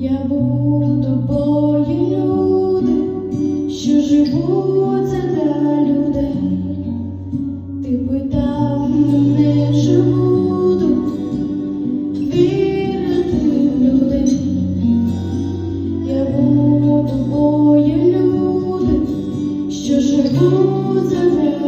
Я був тобою, люди, що живуть за людей. Ти питав мене, чи буду вірити в. Я був тобою, люди, що живуть для.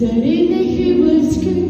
Старий нехибицький